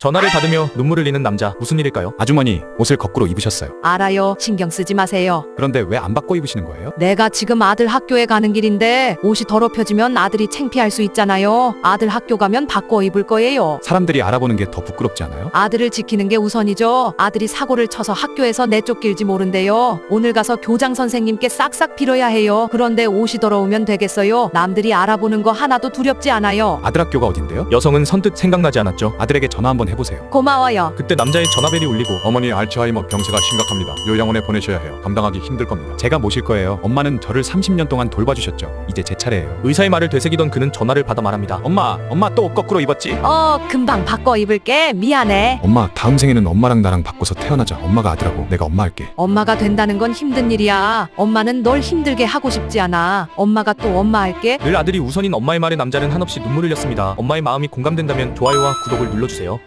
전화를 받으며 눈물 흘리는 남자 무슨 일일까요? 아주머니 옷을 거꾸로 입으셨어요. 알아요. 신경 쓰지 마세요. 그런데 왜 안 바꿔 입으시는 거예요? 내가 지금 아들 학교에 가는 길인데 옷이 더럽혀지면 아들이 창피할 수 있잖아요. 아들 학교 가면 바꿔 입을 거예요. 사람들이 알아보는 게 더 부끄럽지 않아요? 아들을 지키는 게 우선이죠. 아들이 사고를 쳐서 학교에서 내쫓길지 모른대요. 오늘 가서 교장 선생님께 싹싹 빌어야 해요. 그런데 옷이 더러우면 되겠어요. 남들이 알아보는 거 하나도 두렵지 않아요. 아들 학교가 어딘데요? 여성은 선뜻 생각나지 않았죠. 아들에게 전화 한번 해보세요. 고마워요. 그때 남자의 전화벨이 울리고 어머니 알츠하이머 병세가 심각합니다. 요양원에 보내셔야 해요. 감당하기 힘들 겁니다. 제가 모실 거예요. 엄마는 저를 30년 동안 돌봐주셨죠. 이제 제 차례예요. 의사의 말을 되새기던 그는 전화를 받아 말합니다. 엄마, 엄마 또 옷 거꾸로 입었지? 어, 금방 바꿔 입을게. 미안해. 엄마, 다음 생에는 엄마랑 나랑 바꿔서 태어나자. 엄마가 아들하고 내가 엄마 할게. 엄마가 된다는 건 힘든 일이야. 엄마는 널 힘들게 하고 싶지 않아. 엄마가 또 엄마 할게. 늘 아들이 우선인 엄마의 말에 남자는 한없이 눈물 흘렸습니다. 엄마의 마음이 공감된다면 좋아요와 구독을 눌러주세요.